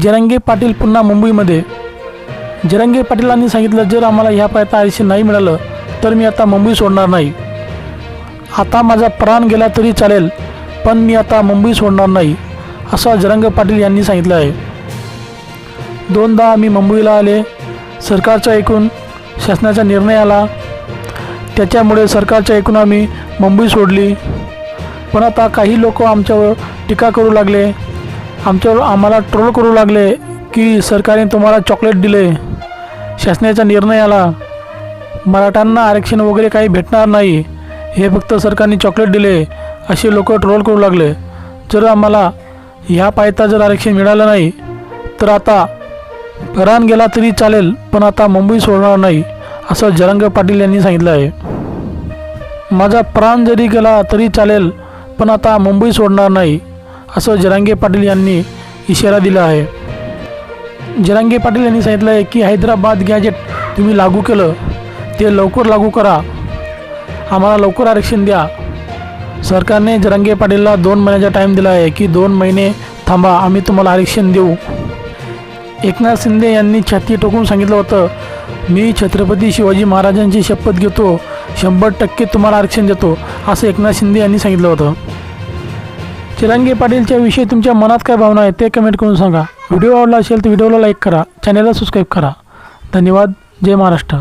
जरंगे पाटील पुन्हा मुंबईमध्ये. जरंगे पाटीलांनी सांगितलं जर आम्हाला ह्या पायता आरक्षण नाही मिळालं तर मी आता मुंबई सोडणार नाही. आता माझा प्राण गेला तरी चालेल पण मी आता मुंबई सोडणार नाही असं जरंग पाटील यांनी सांगितलं आहे. दोनदा आम्ही मुंबईला आले. सरकारच्या ऐकून शासनाचा निर्णय आला त्याच्यामुळे सरकारच्या ऐकून आम्ही मुंबई सोडली. पण आता काही लोक आमच्यावर टीका करू लागले. आमच्यावर आम्हाला ट्रोल करू लागले की सरकारने तुम्हाला चॉकलेट दिले. शासनाचा निर्णय आला. मराठ्यांना आरक्षण वगैरे काही भेटणार नाही. हे फक्त सरकारने चॉकलेट दिले असे लोक ट्रोल करू लागले. जर आम्हाला ह्या पायता जर आरक्षण मिळालं नाही तर आता प्राण गेला तरी चालेल पण आता मुंबई सोडणार नाही असं जरंग पाटील यांनी सांगितलं आहे. माझा प्राण जरी गेला तरी चालेल पण आता मुंबई सोडणार नाही. असं जरांगे पाटील यांनी इशारा दिला आहे. जरांगे पाटील यांनी सांगितलं आहे की हैदराबाद गॅजेट तुम्ही लागू केलं ते लवकर लागू करा. आम्हाला लवकर आरक्षण द्या. सरकारने जरांगे पाटीलला दोन महिन्याचा टाईम दिला आहे की दोन महिने थांबा आम्ही तुम्हाला आरक्षण देऊ. एकनाथ शिंदे यांनी छाती टोकून सांगितलं होतं मी छत्रपती शिवाजी महाराजांची शपथ घेतो शंभर टक्के तुम्हाला आरक्षण देतो असं एकनाथ शिंदे यांनी सांगितलं होतं. चिरंगी पाटीलच्या विषयी तुमच्या मनात काय भावना आहे ते कमेंट करून सांगा. व्हिडिओ आवडला असेल तर व्हिडिओला लाईक करा. चॅनलला सबस्क्राईब करा. धन्यवाद. जय महाराष्ट्र.